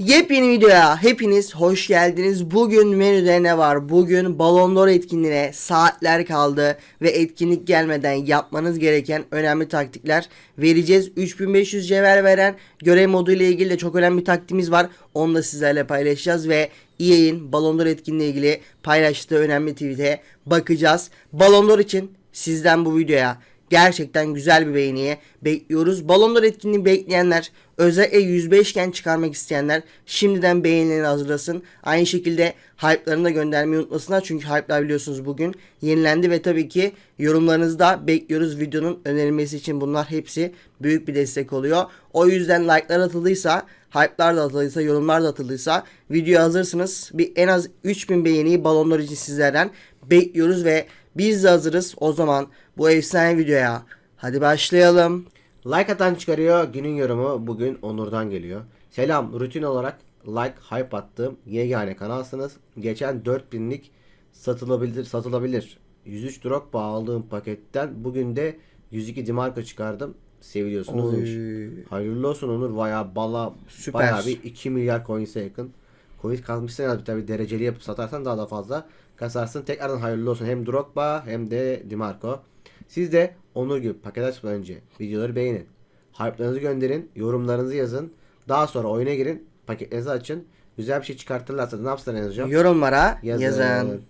Yepyeni videoya hepiniz hoş geldiniz. Bugün menüde ne var? Bugün Ballon d'Or etkinliğine saatler kaldı ve etkinlik gelmeden yapmanız gereken önemli taktikler vereceğiz. 3500 cevher veren görev modu ile ilgili de çok önemli bir taktiğimiz var. Onu da sizlerle paylaşacağız ve EA'in Ballon d'Or etkinliği ilgili paylaştığı önemli tweet'e bakacağız. Ballon d'Or için sizden bu videoya gerçekten güzel bir beğeniye bekliyoruz. Ballon d'Or etkinliği bekleyenler, özellikle 105 iken çıkarmak isteyenler şimdiden beğenilerini hazırlasın. Aynı şekilde hype'larını da göndermeyi unutmasınlar. Çünkü hype'lar biliyorsunuz bugün yenilendi ve tabii ki yorumlarınızı da bekliyoruz. Videonun önerilmesi için bunlar hepsi büyük bir destek oluyor. O yüzden like'lar atıldıysa, hype'lar da atıldıysa, yorumlar da atıldıysa video hazırsınız. Bir en az 3000 beğeniyi balonlar için sizlerden bekliyoruz ve biz de hazırız. O zaman bu efsane videoya hadi başlayalım. Like atan çıkarıyor. Günün yorumu bugün Onur'dan geliyor. Selam. Rutin olarak like hype attığım yegane kanalsınız. Geçen 4000'lik satılabilir satılabilir. 103 Drogba aldığım paketten bugün de 102 Dimarco çıkardım. Seviliyorsunuz Oy. demiş. Hayırlı olsun Onur. Baya bala Süper. bayağı bir 2 milyar coins'e yakın. Coins kazmışsın ya tabii dereceli yapıp satarsan daha da fazla kasarsın. Tekrardan hayırlı olsun hem Drogba hem de Dimarco. Siz de Onur gibi paket açmadan önce videoları beğenin. Hype'larınızı gönderin, yorumlarınızı yazın. Daha sonra oyuna girin, paketlerinizi açın. Güzel bir şey çıkartırlarsa ne yapsınlar yazacağım? Yorumlara Yazın. yazın.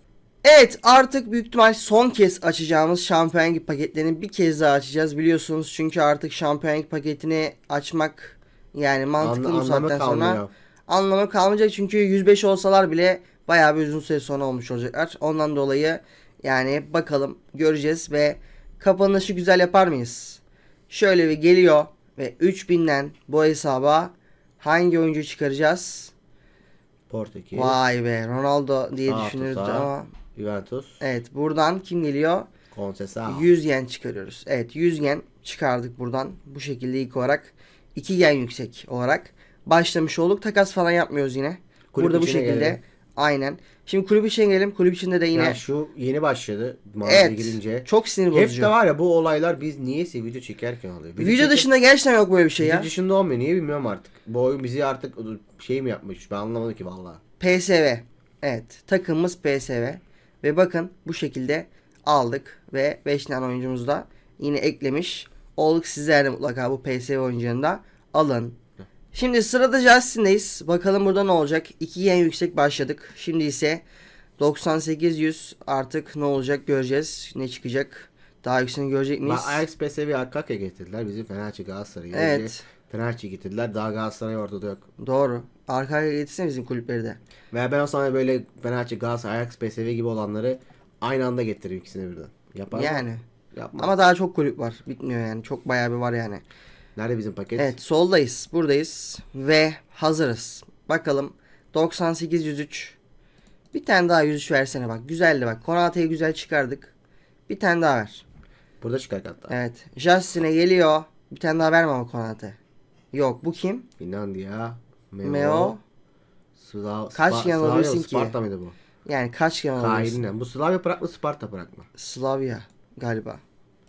Evet artık büyük ihtimal son kez açacağımız Şampiyon paketlerini bir kez daha açacağız biliyorsunuz. Çünkü artık Şampiyon paketini açmak yani mantıklı Anla- bu saatten sonra kalmıyor. anlamı kalmayacak. Çünkü 105 olsalar bile bayağı bir uzun süre sonra olmuş olacaklar. Ondan dolayı yani bakalım göreceğiz ve kapanışı güzel yapar mıyız? Şöyle bir geliyor ve 3000'den bu hesaba hangi oyuncu çıkaracağız? Portekiz, Vay be Ronaldo diye Sağ düşünürdü ama Juventus, evet buradan kim geliyor? Conceição. 100 yen çıkarıyoruz. Evet 100 yen çıkardık buradan. Bu şekilde ilk olarak 2 yen yüksek olarak başlamış olduk. Takas falan yapmıyoruz yine. Kulüp Burada bu şekilde. gelelim. Aynen. Şimdi kulüp içine gelelim. Kulüp içinde de yine Ya şu yeni başladı mağazaya evet girince. çok sinir Hep bozucu. de var ya bu olaylar biz niyeyse video çekerken oluyor. Video çeker- dışında gerçekten yok böyle bir şey video ya. dışında olmuyor. Niye bilmiyorum artık. Bu oyun bizi artık şey mi yapmış? Ben anlamadım ki vallahi. PSV. Evet takımımız PSV. Ve bakın bu şekilde aldık ve 5 tane oyuncumuzu da yine eklemiş. Olduk sizler de mutlaka bu PSV oyuncularını da alın. Şimdi sırada Justin'deyiz. Bakalım burada ne olacak? 2 yen yüksek başladık. Şimdi ise 98-100 artık ne olacak göreceğiz. Ne çıkacak? Daha yükseğini görecek miyiz? Ajax PSV Akkak'a getirdiler. Bizim Fenerbahçe Galatasaray'ı. Evet. Fenerbahçe getirdiler. Daha Galatasaray ortada yok. Doğru. Arkaya getirsene bizim kulüpleri de. Ve ben o zaman böyle Fenerbahçe Galatasaray Ajax PSV gibi olanları aynı anda getiririm ikisini birden. Yapar mı? Yani. Yapmaz. Ama daha çok kulüp var. Bitmiyor yani. Çok bayağı bir var yani. Nerede bizim paket? Evet soldayız. Buradayız. Ve hazırız. Bakalım 98 103. Bir tane daha 103 versene bak. Güzeldi bak. Konate'yi güzel çıkardık. Bir tane daha ver. Burada çıkar hatta. Evet. Justin'e geliyor. Bir tane daha verme ama Konate. Yok bu kim? Finlandiya. Meo. Meo. Slav, Kaç Spa- yan Slavia, alıyorsun ki? Sparta mıydı bu? Yani kaç yan alıyorsun? Kain'le. Bu Slavia Prag mı Sparta Prag mı? Slavia galiba.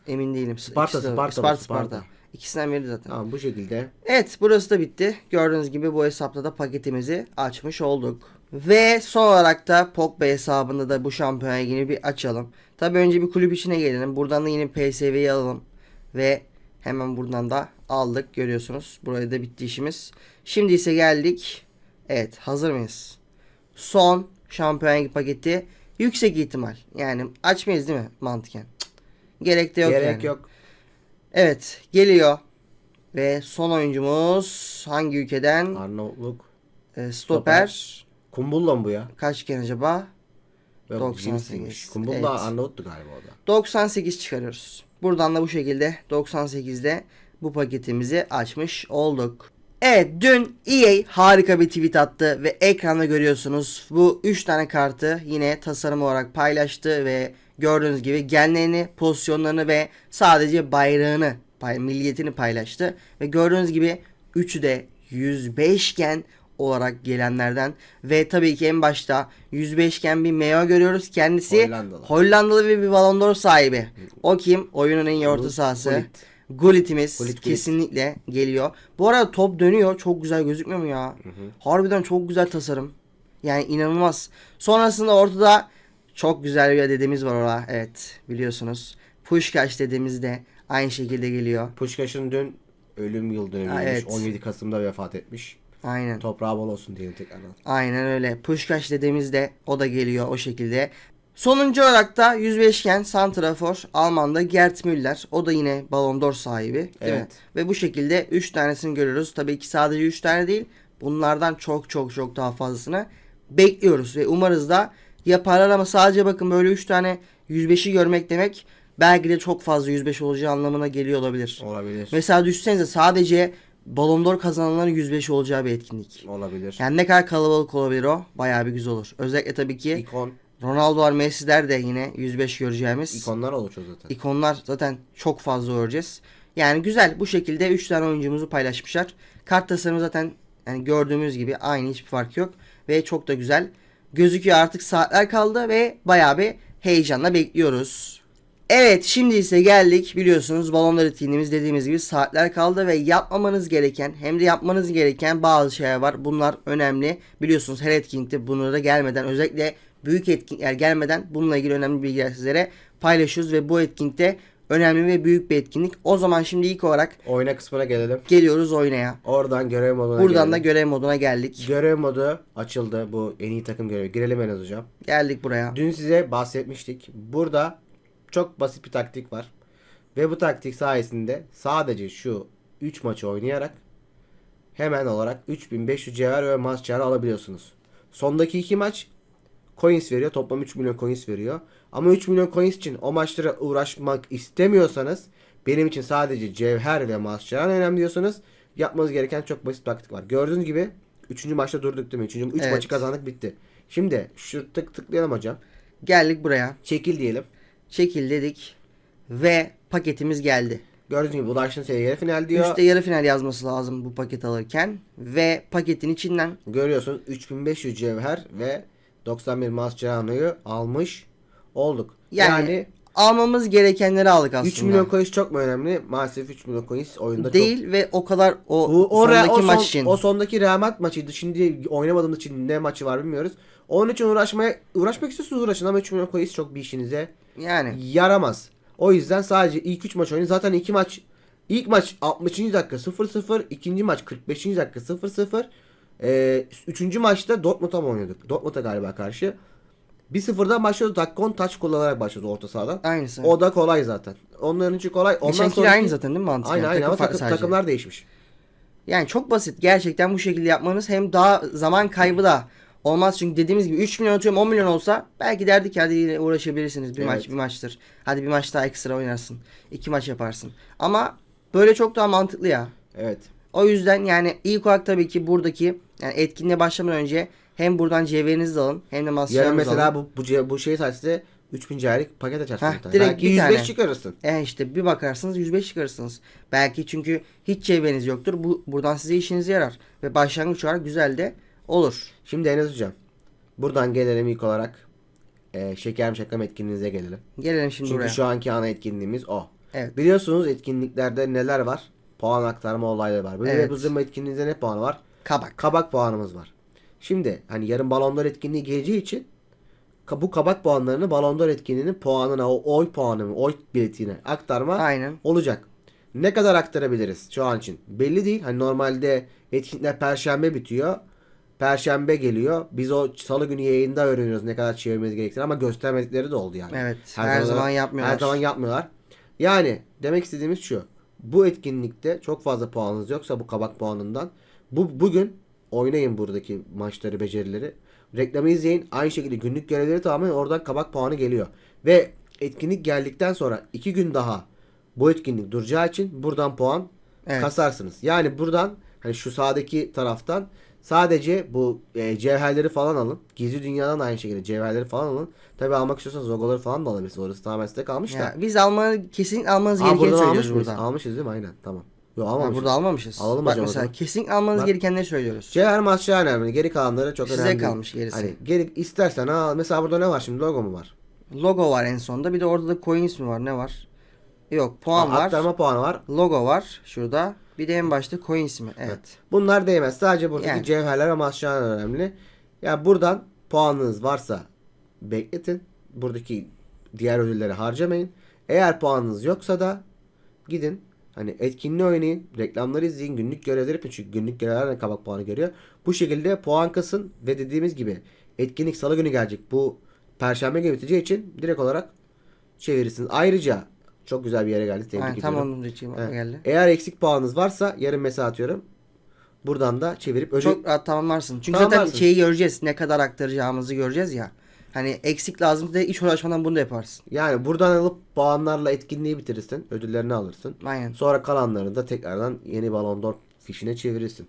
Emin değilim. Sparta, Sparta Sparta, Sparta. Sparta. İkisinden biri zaten. Tamam bu şekilde. Evet burası da bitti. Gördüğünüz gibi bu hesapta da paketimizi açmış olduk. Ve son olarak da Pogba hesabında da bu şampiyon ligini bir açalım. Tabi önce bir kulüp içine gelelim. Buradan da yine PSV'yi alalım. Ve hemen buradan da aldık görüyorsunuz. Buraya da bitti işimiz. Şimdi ise geldik. Evet hazır mıyız? Son şampiyon ligi paketi yüksek ihtimal. Yani açmayız değil mi mantıken? Cık. Gerek de yok Gerek yani. yok. Evet geliyor. Ve son oyuncumuz hangi ülkeden? Arnavutluk. Ee, stoper. Kumbulla mı bu ya? Kaç gen acaba? Yok, 98. Cims'iymiş. Kumbulla Evet. Arnavutlu galiba o da. 98 çıkarıyoruz. Buradan da bu şekilde 98'de bu paketimizi açmış olduk. Evet dün EA harika bir tweet attı ve ekranda görüyorsunuz bu 3 tane kartı yine tasarım olarak paylaştı ve gördüğünüz gibi genlerini, pozisyonlarını ve sadece bayrağını, pay, milliyetini paylaştı. Ve gördüğünüz gibi üçü de 105 gen olarak gelenlerden ve tabii ki en başta 105 gen bir Meo görüyoruz. Kendisi Hollandalı. Hollandalı ve bir Ballon d'Or sahibi. O kim? Oyunun en iyi orta Gullit. sahası. Gullit'imiz Gullit, Gullit. kesinlikle geliyor. Bu arada top dönüyor. Çok güzel gözükmüyor mu ya? Harbiden çok güzel tasarım. Yani inanılmaz. Sonrasında ortada çok güzel bir dedemiz var orada. Evet biliyorsunuz. Pushkaş dedemiz de aynı şekilde geliyor. Puşkaş'ın dün ölüm yıl dönümüymüş. Evet. 17 Kasım'da vefat etmiş. Aynen. Toprağı bol olsun diyelim tekrardan. Aynen öyle. Pushkaş dediğimiz de o da geliyor o şekilde. Sonuncu olarak da 105'gen Santrafor Alman'da Gerd Müller. O da yine Ballon d'Or sahibi. Değil mi? Evet. Ve bu şekilde 3 tanesini görüyoruz. Tabii ki sadece 3 tane değil. Bunlardan çok çok çok daha fazlasını bekliyoruz. Ve umarız da yaparlar ama sadece bakın böyle 3 tane 105'i görmek demek belki de çok fazla 105 olacağı anlamına geliyor olabilir. Olabilir. Mesela düşünsenize sadece Ballon d'Or kazananların 105 olacağı bir etkinlik. Olabilir. Yani ne kadar kalabalık olabilir o? Bayağı bir güzel olur. Özellikle tabii ki İkon. Ronaldo var, Messi'ler de yine 105 göreceğimiz. İkonlar oluşuyor zaten. İkonlar zaten çok fazla göreceğiz. Yani güzel bu şekilde 3 tane oyuncumuzu paylaşmışlar. Kart tasarımı zaten yani gördüğümüz gibi aynı hiçbir fark yok. Ve çok da güzel gözüküyor artık saatler kaldı ve bayağı bir heyecanla bekliyoruz. Evet şimdi ise geldik biliyorsunuz balonlar etkinliğimiz dediğimiz gibi saatler kaldı ve yapmamanız gereken hem de yapmanız gereken bazı şeyler var. Bunlar önemli. Biliyorsunuz her etkinlikte bunlara gelmeden özellikle büyük etkinlikler gelmeden bununla ilgili önemli bilgiler sizlere paylaşıyoruz ve bu etkinlikte önemli ve büyük bir etkinlik. O zaman şimdi ilk olarak Oyna kısmına gelelim. geliyoruz oynaya. Oradan görev moduna Buradan da gelelim. görev moduna geldik. Görev modu açıldı. Bu en iyi takım görevi. Girelim Enes hocam. Geldik buraya. Dün size bahsetmiştik. Burada çok basit bir taktik var. Ve bu taktik sayesinde sadece şu 3 maçı oynayarak hemen olarak 3500 cevher ve maç çağrı alabiliyorsunuz. Sondaki 2 maç coins veriyor. Toplam 3 milyon coins veriyor. Ama 3 milyon coins için o maçlara uğraşmak istemiyorsanız benim için sadece cevher ve maç çağrı önemli diyorsanız yapmanız gereken çok basit taktik var. Gördüğünüz gibi 3. maçta durduk değil mi? 3. 3 Evet. maçı kazandık bitti. Şimdi şu tık tıklayalım hocam. Geldik buraya. Çekil diyelim. Çekil dedik ve paketimiz geldi. Gördüğünüz gibi ulaştın seviye yarı final diyor. Üstte yarı final yazması lazım bu paket alırken ve paketin içinden Görüyorsunuz 3500 cevher ve 91 Mascherano'yu almış olduk. yani, Yani, almamız gerekenleri aldık aslında. 3 milyon coins çok mu önemli? Maalesef 3 milyon coins oyunda çok. değil ve o kadar o, Bu, o, sondaki o, son- maç için. o sondaki Real Madrid maçıydı. Şimdi oynamadığımız için ne maçı var bilmiyoruz. Onun için uğraşmaya uğraşmak istiyorsanız uğraşın ama 3 milyon coins çok bir işinize yani yaramaz. O yüzden sadece ilk 3 maç oynayın. Zaten 2 maç ilk maç 60. dakika 0-0, ikinci maç 45. dakika 0-0. Ee, üçüncü maçta Dortmund'a mı oynuyorduk? Dortmund'a galiba karşı. 1-0'dan başlıyordu. Dakika 10 taç kullanarak başladı orta sahadan. aynısı. O da kolay zaten. Onların için kolay. Ondan Geçenkiyle sonraki... aynı zaten değil mi mantık? Aynen yani? aynen ama takım- sadece. takımlar değişmiş. Yani çok basit. Gerçekten bu şekilde yapmanız hem daha zaman kaybı da olmaz. Çünkü dediğimiz gibi 3 milyon atıyorum 10 milyon olsa belki derdik hadi yine uğraşabilirsiniz. Bir Evet. maç bir maçtır. Hadi bir maç daha ekstra oynarsın. iki maç yaparsın. Ama böyle çok daha mantıklı ya. Evet. O yüzden yani ilk olarak tabii ki buradaki yani etkinliğe başlamadan önce hem buradan cevherinizi alın hem de Yarın masyalarınızı mesela alın. bu, bu, bu şey sayesinde 3000 cahillik paket açarsın. Heh, direkt Belki bir 105 tane. çıkarırsın. E işte bir bakarsınız 105 çıkarırsınız. Belki çünkü hiç cevheriniz yoktur. Bu buradan size işinize yarar. Ve başlangıç olarak güzel de olur. Şimdi Enes hocam. Buradan gelelim ilk olarak. E, şeker mi şaka mı etkinliğinize gelelim. Gelelim şimdi Çünkü buraya. şu anki ana etkinliğimiz o. Evet. Biliyorsunuz etkinliklerde neler var? Puan aktarma olayları var. Böyle Evet. bu zırma etkinliğinde ne puanı var? Kabak. Kabak puanımız var. Şimdi hani yarın balondor etkinliği geleceği için bu kabak puanlarını balondor etkinliğinin puanına, o oy puanını, oy biletine aktarma Aynen. olacak. Ne kadar aktarabiliriz şu an için? Belli değil. Hani normalde etkinlikler perşembe bitiyor. Perşembe geliyor. Biz o salı günü yayında öğreniyoruz ne kadar çevirmemiz gerektiğini ama göstermedikleri de oldu yani. Evet, her zaman yapmıyorlar. Her zaman yapmıyorlar. Yani demek istediğimiz şu. Bu etkinlikte çok fazla puanınız yoksa bu kabak puanından bu bugün oynayın buradaki maçları, becerileri. Reklamı izleyin. Aynı şekilde günlük görevleri tamamen oradan kabak puanı geliyor. Ve etkinlik geldikten sonra iki gün daha bu etkinlik duracağı için buradan puan Evet. kasarsınız. Yani buradan hani şu sağdaki taraftan sadece bu e, cevherleri falan alın. Gizli dünyadan da aynı şekilde cevherleri falan alın. Tabi almak istiyorsanız logoları falan da alabilirsiniz. Orası tamamen size kalmış da. Ya, biz almanı kesinlikle almanız Aa, gerekeni buradan almış söylüyoruz mıyız? buradan. Almışız değil mi? Aynen. Tamam. Yok Ha, almamışız. burada almamışız. Alalım Bak o mesela zaman. kesinlikle almanız Bak. gerekenleri söylüyoruz. Cevher maçı önemli. Geri kalanları çok Size önemli değil. kalmış gerisi. Hani geri istersen al. Mesela burada ne var şimdi? Logo mu var? Logo var en sonda. Bir de orada da coins mi var? Ne var? Yok puan var. Aktarma puanı var. Logo var şurada. Bir de en başta coin ismi. Evet. Bunlar değmez. Sadece buradaki Yani. cevherler ve maşralar önemli. Ya buradan puanınız varsa bekletin. Buradaki diğer ödülleri harcamayın. Eğer puanınız yoksa da gidin hani etkinliği oynayın. Reklamları izleyin. Günlük görevleri yapın. Çünkü günlük görevler de kabak puanı görüyor. Bu şekilde puan kasın ve dediğimiz gibi etkinlik salı günü gelecek. Bu perşembe günü biteceği için direkt olarak çevirirsiniz. Ayrıca çok güzel bir yere geldi. Tebrik Aynen, tam ediyorum. onun için Evet. geldi. Eğer eksik puanınız varsa yarın mesaj atıyorum. Buradan da çevirip ödül Çok rahat tamamlarsın. Çünkü Tamamlarsın. zaten şeyi göreceğiz. Ne kadar aktaracağımızı göreceğiz ya. Hani eksik lazım da hiç uğraşmadan bunu da yaparsın. yani buradan alıp puanlarla etkinliği bitirirsin. Ödüllerini alırsın. Aynen. Sonra kalanlarını da tekrardan yeni Ballon d'Or fişine çevirirsin.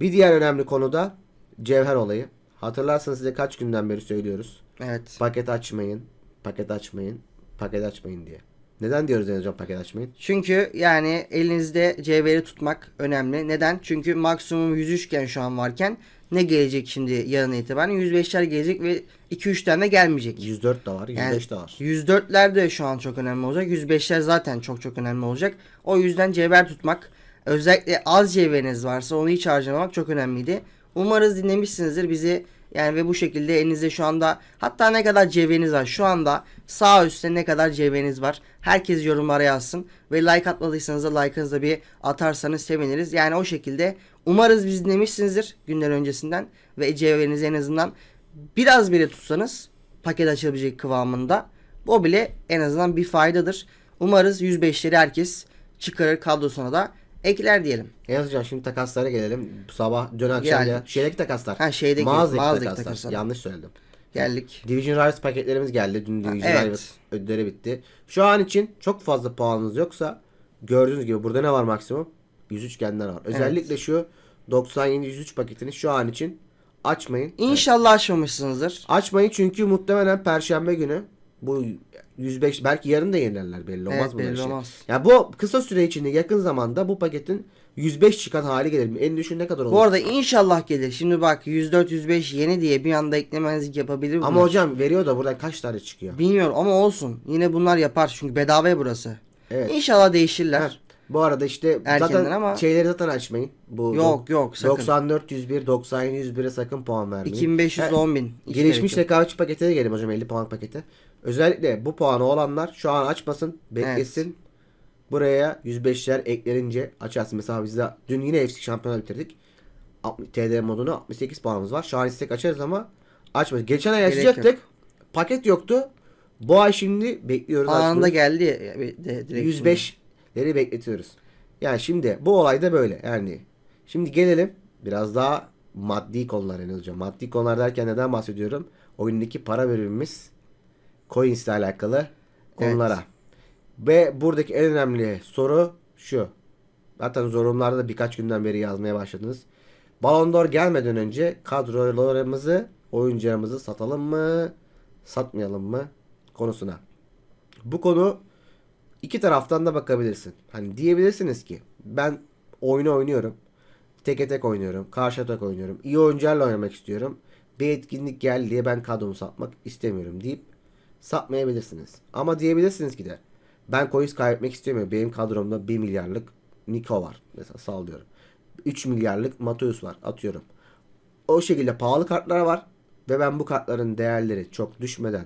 Bir diğer önemli konu da cevher olayı. Hatırlarsanız size kaç günden beri söylüyoruz. Evet. Paket açmayın, paket açmayın, paket açmayın diye. Neden diyoruz en hocam paket açmayın? Çünkü yani elinizde cevheri tutmak önemli. Neden? Çünkü maksimum 103 iken şu an varken ne gelecek şimdi yarın itibaren? 105'ler gelecek ve 2-3 tane gelmeyecek. 104 de var, 105 Yani de var. 104'ler de şu an çok önemli olacak. 105'ler zaten çok çok önemli olacak. O yüzden cevher tutmak özellikle az cevheriniz varsa onu hiç harcamamak çok önemliydi. Umarız dinlemişsinizdir bizi yani ve bu şekilde elinizde şu anda hatta ne kadar cevheriniz var şu anda sağ üstte ne kadar cevheriniz var herkes yorumlara yazsın ve like atmadıysanız da like'ınızı da bir atarsanız seviniriz. Yani o şekilde umarız bizi dinlemişsinizdir günler öncesinden ve cevherinizi en azından biraz bile tutsanız paket açılabilecek kıvamında. O bile en azından bir faydadır. Umarız 105'leri herkes çıkarır kadrosuna da ekler diyelim. En hocam şimdi takaslara gelelim. Bu sabah dün akşam Yani- ya. Şeydeki takaslar. Ha, şeydeki, mağazadaki, mağazadaki takaslar. takaslar. Yanlış söyledim. Geldik. Division Rivals paketlerimiz geldi. Dün Division evet. Rivals ödülleri bitti. Şu an için çok fazla puanınız yoksa gördüğünüz gibi burada ne var maksimum? 103 genler var. Özellikle şu 97-103 paketini şu an için açmayın. İnşallah açmamışsınızdır. Açmayın çünkü muhtemelen perşembe günü bu 105 belki yarın da yenilerler belli olmaz Evet, belli şey. olmaz. Ya bu kısa süre içinde yakın zamanda bu paketin 105 çıkan hali gelir. En düşün ne kadar olur? Bu arada inşallah gelir. Şimdi bak 104 105 yeni diye bir anda eklemezlik yapabilir bunlar. Ama hocam veriyor da buradan kaç tane çıkıyor? Bilmiyorum ama olsun. Yine bunlar yapar çünkü bedavaya burası. Evet. İnşallah değişirler. Ha, Bu arada işte Erkenden zaten ama- şeyleri zaten açmayın. Bu Yok, yok, sakın. 94 101 90 101'e sakın puan vermeyin. 2500 Ha, 10 bin. Gelişmiş rekabetçi pakete gelelim hocam 50 puan paketi. Özellikle bu puanı olanlar şu an açmasın, beklesin. Buraya 105'ler eklenince açarsın. Mesela biz de dün yine FC şampiyonu bitirdik. 60 TD modunu 68 puanımız var. Şu an istek açarız ama açmadık. Geçen ay açacaktık. Paket yoktu. Bu ay şimdi bekliyoruz. Anında açmıyoruz. geldi. direkt 105'leri bekletiyoruz. Yani şimdi bu olay da böyle. Yani şimdi gelelim biraz daha maddi konular yani hocam. Maddi konular derken neden bahsediyorum? Oyundaki para bölümümüz coins ile alakalı konulara. Ve buradaki en önemli soru şu. Zaten zorumlarda da birkaç günden beri yazmaya başladınız. Ballon d'Or gelmeden önce kadrolarımızı, oyuncularımızı satalım mı, satmayalım mı konusuna. Bu konu iki taraftan da bakabilirsin. Hani diyebilirsiniz ki ben oyunu oynuyorum. Teke tek oynuyorum. Karşı tek oynuyorum. İyi oyuncularla oynamak istiyorum. Bir etkinlik geldi diye ben kadromu satmak istemiyorum deyip satmayabilirsiniz. Ama diyebilirsiniz ki de ben coins kaybetmek istemiyorum. Benim kadromda 1 milyarlık Nico var. Mesela sallıyorum. 3 milyarlık Mateus var. Atıyorum. O şekilde pahalı kartlar var. Ve ben bu kartların değerleri çok düşmeden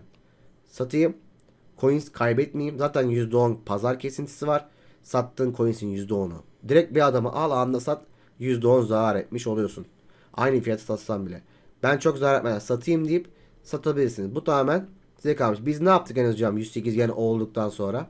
satayım. Coins kaybetmeyeyim. Zaten %10 pazar kesintisi var. Sattığın coins'in %10'u. Direkt bir adamı al anda sat. %10 zarar etmiş oluyorsun. Aynı fiyatı satsan bile. Ben çok zarar etmeden satayım deyip satabilirsiniz. Bu tamamen size kalmış. Biz ne yaptık en hocam 108 gen olduktan sonra?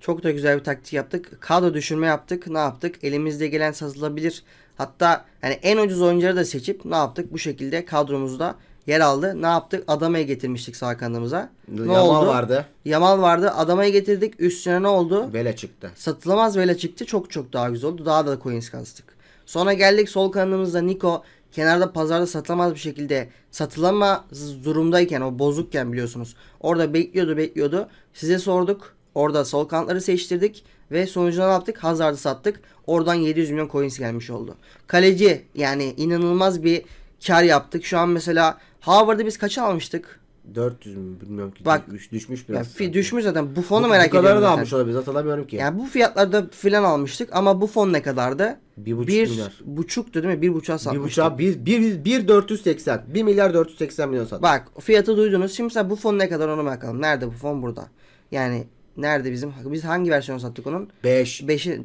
Çok da güzel bir taktik yaptık. Kadro düşürme yaptık. Ne yaptık? Elimizde gelen satılabilir. Hatta hani en ucuz oyuncuları da seçip ne yaptık? Bu şekilde kadromuzda yer aldı. Ne yaptık? Adama'ya getirmiştik sağ kanadımıza. Ne Yamal oldu? vardı. Yamal vardı. Adama'ya getirdik. Üstüne ne oldu? Vele çıktı. Satılamaz vele çıktı. Çok çok daha güzel oldu. Daha da coins kastık. Sonra geldik sol kanadımızda Nico kenarda pazarda satılamaz bir şekilde satılamaz durumdayken o bozukken biliyorsunuz. Orada bekliyordu bekliyordu. Size sorduk. Orada sol kanatları seçtirdik ve sonucunda ne yaptık? Hazard'ı sattık. Oradan 700 milyon coins gelmiş oldu. Kaleci yani inanılmaz bir kar yaptık. Şu an mesela Howard'ı biz kaça almıştık? 400 mü bilmiyorum ki. Bak, düşmüş, düşmüş Ya biraz. fi- düşmüş zaten. Bu fonu Bu- merak Bu kadarı ediyorum da almış olabiliriz hatırlamıyorum ki. Yani bu fiyatlarda filan almıştık ama bu fon ne kadardı? Bir buçuk bir milyar. buçuktu değil mi? Bir buçuğa Bir satmıştık. buçuğa bir, bir, bir 480. 1 milyar 480 milyon sattık. Bak fiyatı duydunuz. Şimdi mesela bu fon ne kadar ona bakalım. Nerede bu fon burada? Yani nerede bizim biz hangi versiyonu sattık onun? 5. 5'i en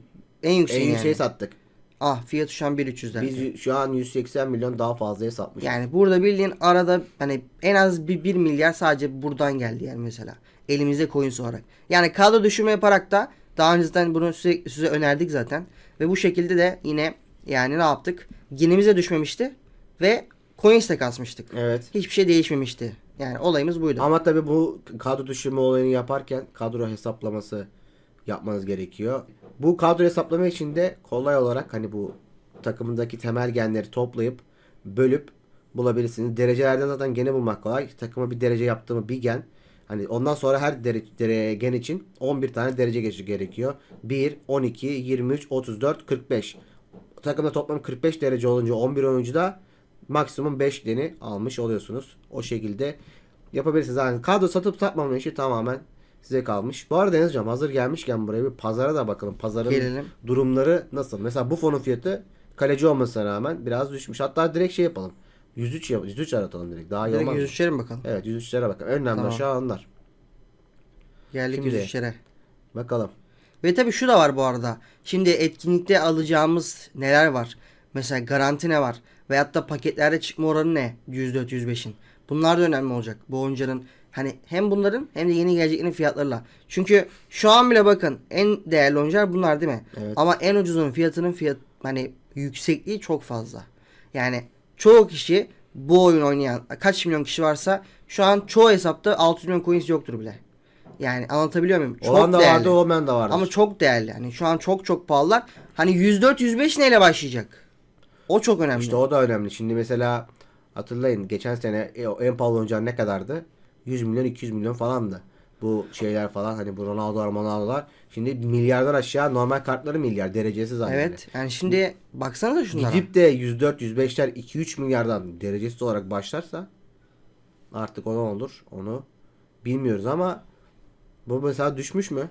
En yüksek yani. yükseği sattık. Ah fiyatı şu an 1300'ler. Biz şu an 180 milyon daha fazlaya satmışız. Yani burada bildiğin arada hani en az bir 1 milyar sadece buradan geldi yani mesela. Elimizde coins olarak. Yani kadro düşürme yaparak da daha önceden bunu sürekli size önerdik zaten. Ve bu şekilde de yine yani ne yaptık? Genimize düşmemişti ve coins de kasmıştık. Evet. Hiçbir şey değişmemişti. Yani olayımız buydu. Ama tabii bu kadro düşürme olayını yaparken kadro hesaplaması yapmanız gerekiyor. Bu kadro hesaplama için de kolay olarak hani bu takımındaki temel genleri toplayıp bölüp bulabilirsiniz. Derecelerden zaten gene bulmak kolay. Takıma bir derece yaptığımı bir gen. Hani ondan sonra her dere, dere- gen için 11 tane derece geçi gerekiyor. 1, 12, 23, 34, 45. Takımda toplam 45 derece olunca 11 oyuncuda maksimum 5 deni almış oluyorsunuz. O şekilde yapabilirsiniz. Yani kadro satıp satmama işi tamamen size kalmış. Bu arada Enes Hocam hazır gelmişken buraya bir pazara da bakalım. Pazarın Gelelim. durumları nasıl? Mesela bu fonun fiyatı kaleci olmasına rağmen biraz düşmüş. Hatta direkt şey yapalım. 103 yap 103 aratalım direkt. Daha iyi Direkt olmaz mı? 103'lere mi bakalım? Evet 103'lere bakalım. Önemli Tamam. aşağı onlar. Geldik Şimdi- 103'lere. Bakalım. Ve tabii şu da var bu arada. Şimdi etkinlikte alacağımız neler var? Mesela garanti ne var? Veyahut da paketlerde çıkma oranı ne? %4 %5'in. Bunlar da önemli olacak. Bu oyuncuların hani hem bunların hem de yeni geleceklerin fiyatlarıyla. Çünkü şu an bile bakın en değerli oyuncular bunlar değil mi? Evet. Ama en ucuzun fiyatının fiyat hani yüksekliği çok fazla. Yani çoğu kişi bu oyun oynayan kaç milyon kişi varsa şu an çoğu hesapta 600 milyon coins yoktur bile. Yani anlatabiliyor muyum? Çok Olan da değerli. vardı, olmayan da vardı. Ama çok değerli. Hani şu an çok çok pahalılar. Hani 104 105 neyle başlayacak? O çok önemli. İşte o da önemli. Şimdi mesela hatırlayın geçen sene e, en pahalı oyuncular ne kadardı? 100 milyon 200 milyon falandı. Bu şeyler falan hani bu Ronaldo'lar Ronaldo'lar. Şimdi milyardan aşağı normal kartları milyar derecesiz halde. evet. Yani şimdi baksanıza şunlara. Gidip de 104 105'ler 2-3 milyardan derecesiz olarak başlarsa artık o ne olur onu bilmiyoruz ama bu mesela düşmüş mü?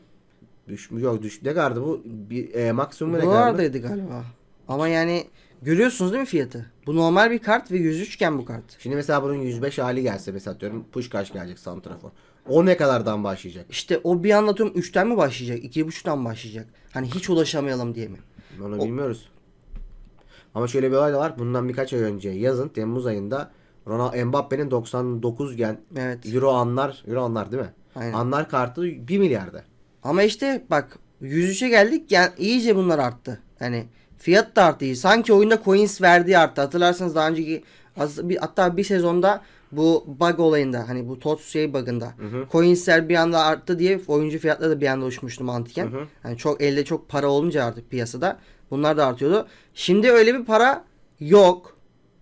Düşmüş yok düş ne kadardı bu bir e, maksimumu ne kadardı? Dolardaydı galiba. Ama yani görüyorsunuz değil mi fiyatı? Bu normal bir kart ve 103 iken bu kart. Şimdi mesela bunun 105 hali gelse mesela diyorum Pushkaş gelecek santrafor. O ne kadardan başlayacak? İşte o bir anlatıyorum 3'ten mi başlayacak? 2.5'tan mı başlayacak? Hani hiç ulaşamayalım diye mi? Onu bilmiyoruz. Ama şöyle bir olay da var. Bundan birkaç ay önce yazın Temmuz ayında Ronaldo Mbappe'nin 99 gen Evet. Euro anlar, Euro anlar değil mi? Aynen. Anlar kartı 1 milyarda. Ama işte bak 103'e geldik yani iyice bunlar arttı. Yani fiyat da arttı. Sanki oyunda coins verdiği arttı. Hatırlarsanız daha önceki az- bir, hatta bir sezonda bu bug olayında hani bu TOTS şey bug'ında coinsler bir anda arttı diye oyuncu fiyatları da bir anda uçmuştu mantıken. Hı hı. Hani çok elde çok para olunca artık piyasada bunlar da artıyordu. Şimdi öyle bir para yok.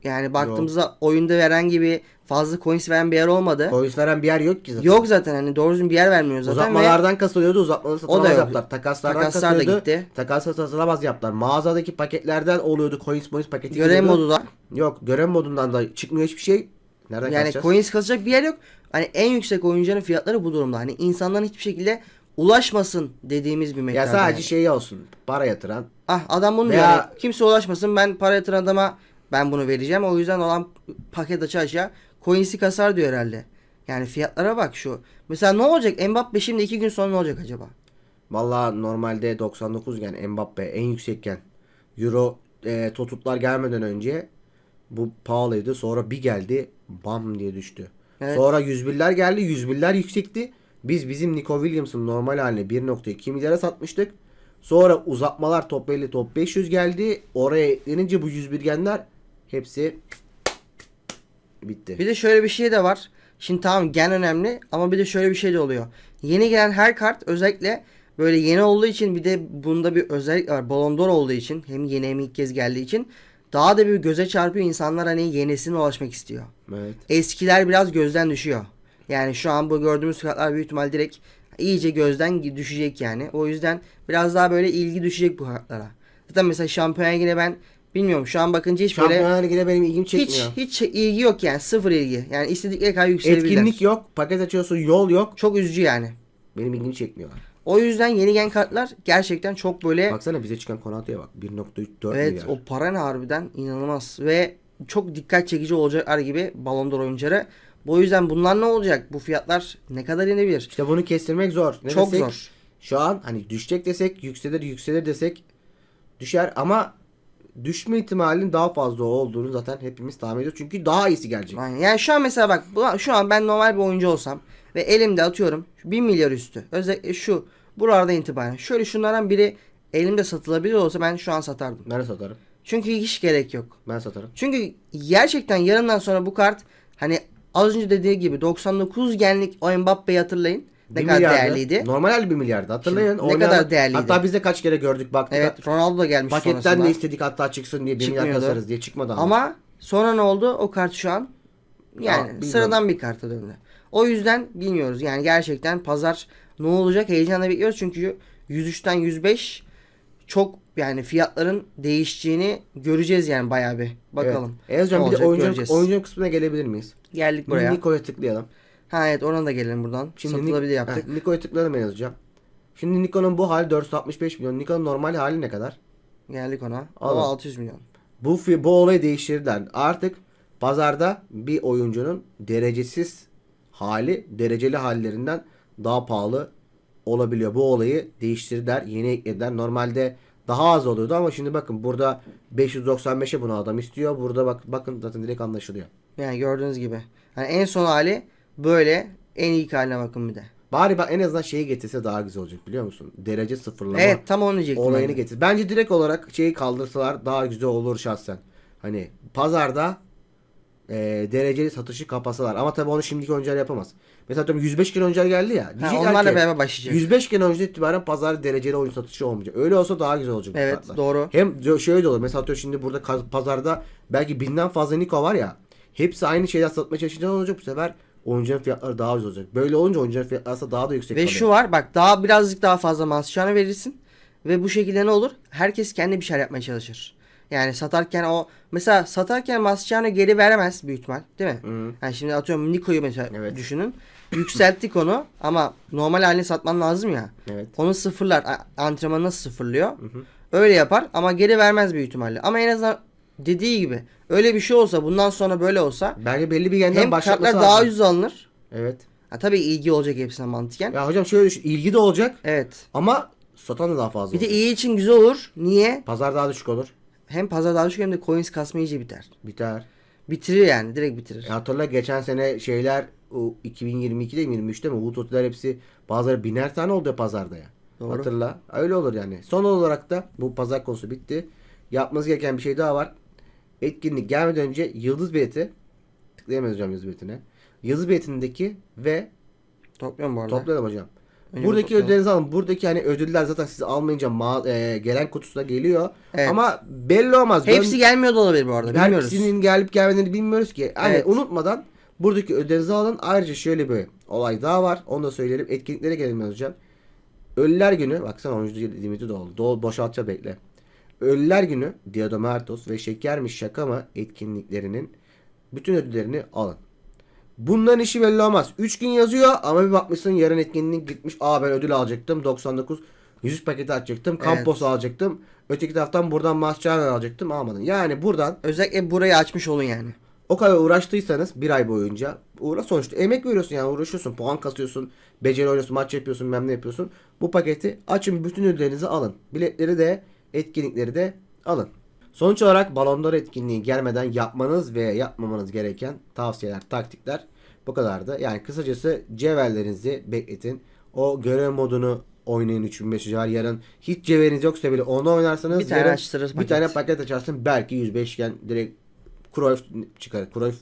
Yani baktığımızda oyunda herhangi bir fazla coins veren bir yer olmadı. Coins veren bir yer yok ki zaten. Yok zaten hani doğru düzgün bir yer vermiyor zaten. ve- Uzatmalardan kasılıyordu. Uzatmaları satılamaz yok. yaptılar. Takaslardan Takaslar da kasılıyordu. gitti. Takaslar satılamaz yaptılar. Mağazadaki paketlerden oluyordu. Coins coins paketi Görev da. Yok. Görev modundan da çıkmıyor hiçbir şey. Nereden Yani kasacağız? coins kasacak bir yer yok. Hani en yüksek oyuncunun fiyatları bu durumda. Hani insanların hiçbir şekilde ulaşmasın dediğimiz bir miktar. ya sadece yani. şey olsun. Para yatıran. Ah adam bunu Veya- diyor. yani, kimse ulaşmasın ben para yatıran adama ben bunu vereceğim. O yüzden olan paket açı aşağı coins'i kasar diyor herhalde. Yani fiyatlara bak şu. Mesela ne olacak? Mbappe şimdi iki gün sonra ne olacak acaba? Valla normalde 99 gen Mbappe en yüksekken Euro e, totutlar gelmeden önce bu pahalıydı. Sonra bir geldi bam diye düştü. Evet. Sonra 101'ler geldi. 101'ler yüksekti. Biz bizim Nico Williams'ın normal haline 1.2 milyara satmıştık. Sonra uzatmalar top 50 top 500 geldi. Oraya eklenince bu 101 genler hepsi bitti. Bir de şöyle bir şey de var. Şimdi tamam gen önemli ama bir de şöyle bir şey de oluyor. Yeni gelen her kart özellikle böyle yeni olduğu için bir de bunda bir özellik var. Ballon d'Or olduğu için hem yeni hem ilk kez geldiği için daha da bir göze çarpıyor. İnsanlar hani yenisine ulaşmak istiyor. Evet. Eskiler biraz gözden düşüyor. Yani şu an bu gördüğümüz kartlar büyük ihtimal direkt iyice gözden düşecek yani. O yüzden biraz daha böyle ilgi düşecek bu kartlara. Zaten mesela şampiyona yine ben Bilmiyorum şu an bakınca hiç böyle Şampiyonlar Ligi'ne benim ilgimi hiç çekmiyor. hiç ilgi yok yani sıfır ilgi. Yani istedikleri kadar yükselebilirler. Etkinlik yok. Paket açıyorsun yol yok. Çok üzücü yani. Benim ilgimi çekmiyorlar. O yüzden yeni gen kartlar gerçekten çok böyle Baksana bize çıkan Konato'ya bak. 1.4 evet milyar. o para ne harbiden inanılmaz ve çok dikkat çekici olacaklar gibi Ballon d'Or oyuncuları. Bu yüzden bunlar ne olacak? Bu fiyatlar ne kadar inebilir? İşte bunu kestirmek zor. Ne Çok desek, zor. Şu an hani düşecek desek yükselir yükselir desek düşer ama düşme ihtimalinin daha fazla olduğunu zaten hepimiz tahmin ediyoruz. Çünkü daha iyisi gelecek. Aynen. Yani şu an mesela bak bu- şu an ben normal bir oyuncu olsam ve elimde atıyorum 1 milyar üstü. Özellikle şu buralarda itibaren. Şöyle şunlardan biri elimde satılabilir olsa ben şu an satardım. De satarım. Çünkü hiç gerek yok. Ben satarım. Çünkü gerçekten yarından sonra bu kart hani az önce dediği gibi 99 genlik o Mbappe'yi hatırlayın. Ne kadar milyardı. değerliydi. Normal bir milyardı. Hatırlayın. Şimdi ne Oynayan- kadar değerliydi. Hatta biz de kaç kere gördük baktık. Evet Ronaldo da gelmiş Paketten sonrasında. de istedik hatta çıksın diye bir milyar Çıkmıyordu. kasarız diye çıkmadı ama. Ama sonra ne oldu? O kart şu an yani Ya, sıradan bir karta döndü. O yüzden bilmiyoruz. Yani gerçekten pazar ne olacak heyecanla bekliyoruz. Çünkü 103'ten 105 çok yani fiyatların değişeceğini göreceğiz yani bayağı bir. Bakalım. Evet. Ezcan Ne bir de oyuncu, oyuncu kısmına gelebilir miyiz? Geldik buraya. Niko'ya tıklayalım. Ha evet ona da gelelim buradan. Şimdi Satılabilir Nik- yaptık. Heh, Niko'ya tıkladım ben yazacağım. Şimdi Niko'nun bu hali 465 milyon. Niko'nun normal hali ne kadar? Geldik ona. Alın. O 600 milyon. Bu fi- bu olayı değiştirdiler. Artık pazarda bir oyuncunun derecesiz hali dereceli hallerinden daha pahalı olabiliyor. Bu olayı değiştirdiler. Yeni eklediler. Normalde daha az oluyordu ama şimdi bakın burada 595'e bunu adam istiyor. Burada bak bakın zaten direkt anlaşılıyor. Yani gördüğünüz gibi. Hani en son hali böyle. En iyi haline bakın bir de. Bari bak en azından şeyi getirse daha güzel olacak biliyor musun? Derece sıfırlama. Evet tam onu diyecektim. olayını ben getir. Bence direkt olarak şeyi kaldırsalar daha güzel olur şahsen. Hani pazarda e, dereceli satışı kapasalar. Ama tabii onu şimdiki oyuncular yapamaz. Mesela diyorum 105 kilo oyuncular geldi ya. Ha, onlarla ki, beraber başlayacak. 105 kilo oyuncudan itibaren pazar dereceli oyun satışı olmayacak. Öyle olsa daha güzel olacak. Evet kartlar. doğru. Hem şöyle de olur. Mesela atıyorum şimdi burada pazarda belki binden fazla Niko var ya. Hepsi aynı şeyden satmaya çalışınca ne olacak bu sefer? Oyuncuların fiyatları daha ucuz olacak. Böyle olunca oyuncuların fiyatları aslında daha da yüksek Ve kalıyor. şu var bak daha birazcık daha fazla Mascherano verirsin. Ve bu şekilde ne olur? Herkes kendi bir şeyler yapmaya çalışır. Yani satarken o mesela satarken Mascherano geri veremez büyük ihtimal değil mi? Hı. Yani şimdi atıyorum Niko'yu mesela Evet. düşünün. Yükselttik onu ama normal halini satman lazım ya. Evet. Onu sıfırlar. Antrenmanı nasıl sıfırlıyor? Öyle yapar ama geri vermez büyük ihtimalle. Ama en azından dediği gibi öyle bir şey olsa bundan sonra böyle olsa Bence belli bir yerden hem başlatması kartlar daha lazım. ucuz alınır. Evet. Ha, tabii ilgi olacak hepsine mantıken. Ya hocam şöyle düşün. ilgi de olacak Evet. ama satan da daha fazla Bir de olacak. iyi için güzel olur. Niye? Pazar daha düşük olur. Hem pazar daha düşük hem de coins kasma iyice biter. Biter. Bitirir yani direkt bitirir. E hatırla geçen sene şeyler o 2022'de mi 23'te mi Umut Oteller hepsi bazıları biner tane oldu ya pazarda ya. Doğru. Hatırla. Öyle olur yani. Son olarak da bu pazar konusu bitti. Yapmanız gereken bir şey daha var. Etkinlik gelmeden önce yıldız bileti tıklayamayız hocam yıldız biletine. Yıldız biletindeki ve Topluyorum bu arada. Toplayalım hocam. Önce Buradaki ödüllerinizi alın. Buradaki hani ödüller zaten siz almayınca ma- e, gelen kutusuna geliyor. Evet. Ama belli olmaz. Hepsi Dön- gelmiyor da olabilir bu arada. Bilmiyoruz. Hepsinin gelip gelmediğini bilmiyoruz ki. Hani Evet. unutmadan buradaki ödüllerinizi alın. Ayrıca şöyle bir olay daha var. Onu da söyleyelim. Etkinliklere gelelim hocam. Ölüler günü baksana oyuncu limiti doldu. Dol boşaltça bekle. Ölüler günü Diodomertos ve Şeker mi Şaka mı etkinliklerinin bütün ödüllerini alın. Bunların işi belli olmaz. 3 gün yazıyor ama bir bakmışsın yarın etkinlik gitmiş. Aa ben ödül alacaktım. 99 100 paketi açacaktım. Kampos alacaktım. Öteki taraftan buradan Mascherano alacaktım. Almadın. Yani buradan Özellikle burayı açmış olun yani. o kadar uğraştıysanız bir ay boyunca uğra sonuçta emek veriyorsun yani uğraşıyorsun puan kasıyorsun beceri oynuyorsun maç yapıyorsun bilmem ne yapıyorsun bu paketi açın bütün ödüllerinizi alın biletleri de etkinlikleri de alın sonuç olarak Ballon d'Or etkinliği gelmeden yapmanız ve yapmamanız gereken tavsiyeler taktikler bu kadardı yani kısacası cevherlerinizi bekletin o görev modunu oynayın 3500 cevher yarın hiç cevheriniz yoksa bile onu oynarsanız Bir tane yarın bir paket. tane paket açarsın belki 105 iken direkt Cruyff çıkar. Cruyff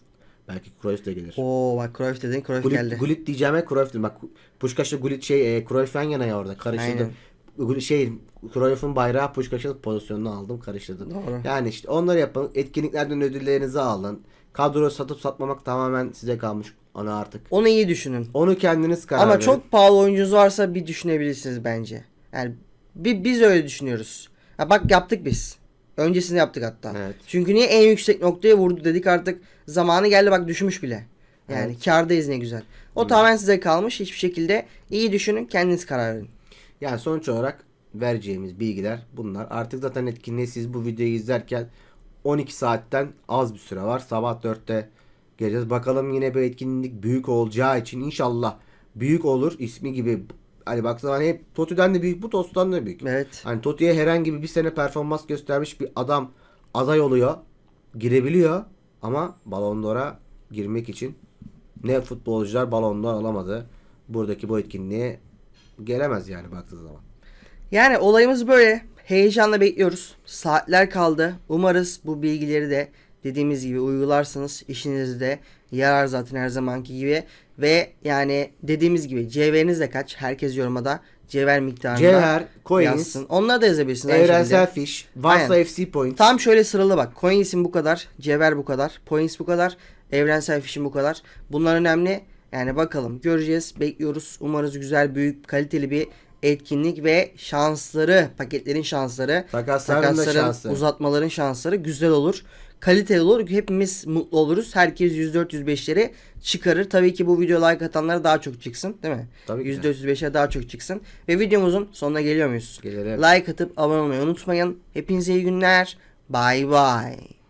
belki Cruyff de gelir. Oo bak Cruyff dedin Cruyff geldi. Gullit, Gullit diyeceğime Cruyff dedim. Bak Puşkaş'la Gullit şey e, Cruyff yan yana ya orada karıştırdım. Gullit- Şey Cruyff'un bayrağı Puşkaş'ın pozisyonunu aldım karıştırdım. Doğru. Yani işte onları yapın. Etkinliklerden ödüllerinizi alın. Kadro satıp satmamak tamamen size kalmış ana artık. Onu iyi düşünün. Onu kendiniz karar Ama verin. çok pahalı oyuncunuz varsa bir düşünebilirsiniz bence. Yani bi- biz öyle düşünüyoruz. Ha bak yaptık biz. Öncesini yaptık hatta. Evet. Çünkü niye en yüksek noktaya vurdu dedik artık zamanı geldi bak düşmüş bile. Yani Evet. kârdayız ne güzel. O tamamen size kalmış. Hiçbir şekilde iyi düşünün kendiniz karar verin. Yani sonuç olarak vereceğimiz bilgiler bunlar. Artık zaten etkinliği siz bu videoyu izlerken 12 saatten az bir süre var. Sabah 4'te geleceğiz. Bakalım yine bir etkinlik büyük olacağı için inşallah büyük olur. ismi gibi hani baksana hani hep Toti'den de büyük bu Tosu'dan da büyük. Evet. Hani Toti'ye herhangi bir, bir sene performans göstermiş bir adam aday oluyor. Girebiliyor ama Ballon d'Or'a girmek için ne futbolcular Ballon d'Or alamadı. Buradaki bu etkinliğe gelemez yani baktığı zaman. Yani olayımız böyle. Heyecanla bekliyoruz. Saatler kaldı. Umarız bu bilgileri de dediğimiz gibi uygularsınız. İşinizde yarar zaten her zamanki gibi. Ve yani dediğimiz gibi cevheriniz de kaç? Herkes yorumada cevher miktarında Cevher, coins, yazsın. Onları da yazabilirsiniz. evrensel fiş, Aynen. FC point. Tam şöyle sıralı bak. Coins'in bu kadar. Cevher bu kadar. Points bu kadar. Evrensel fişin bu kadar. Bunlar önemli. Yani bakalım göreceğiz. Bekliyoruz. Umarız güzel, büyük, kaliteli bir etkinlik ve şansları, paketlerin şansları, Takasların da şansı. uzatmaların şansları güzel olur. Kaliteli olur. Hepimiz mutlu oluruz. Herkes 104-105'leri çıkarır. Tabii ki bu video like atanlara daha çok çıksın. Değil mi? Tabii ki. 104-105'e daha çok çıksın. Ve videomuzun sonuna geliyor muyuz? Gelelim. Like atıp abone olmayı unutmayın. Hepinize iyi günler. Bye bye.